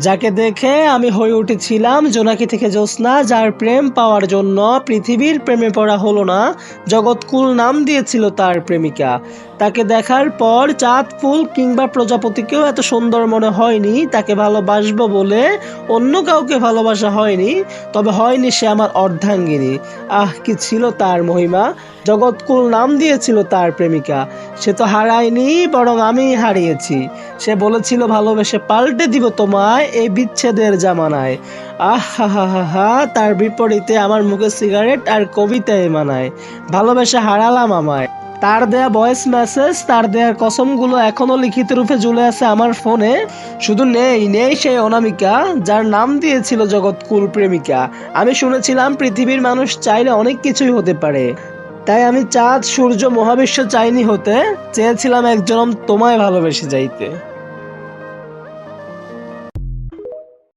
যাকে দেখে আমি হয়ে উঠেছিলাম জোনাকি থেকে জ্যোৎস্না, যার প্রেম পাওয়ার জন্য পৃথিবীর প্রেমে পড়া হলো না, জগৎকুল নাম দিয়েছিল তার প্রেমিকা। তাকে দেখার পর চাঁদ ফুল কিংবা প্রজাপতিকেও এত সুন্দর মনে হয়নি, তাকে ভালোবাসবো বলে অন্য কাউকে ভালোবাসা হয়নি, তবে হয়নি সে আমার অর্ধাঙ্গিনী। আহ, কি ছিল তার মহিমা? জগৎকুল নাম দিয়েছিল তার প্রেমিকা। সে তো হারায়নি, বরং আমি হারিয়েছি। সে বলেছিল, ভালোবেসে পাল্টে দিব তোমায় এই বিচ্ছেদের জামানায়। আহ, হা হা তার বিপরীতে আমার মুখে সিগারেট আর কবিতায় মানায়। ভালোবেসে হারালাম আমায়। তার দেয়া ভয়েস মেসেজ তার দেয়ার কসমগুলো এখনও লিখিত রূপে ঝুলে আছে আমার ফোনে। শুধু নেই নেই সেই অনামিকা, যার নাম দিয়েছিল জগৎকুল প্রেমিকা। আমি শুনেছিলাম পৃথিবীর মানুষ চাইলে অনেক কিছুই হতে পারে। তাই আমি চাঁদ, সূর্য, মহাবিশ্ব চাইনি হতে। চেয়েছিলাম একজন তোমায় ভালোবেসে যাইতে।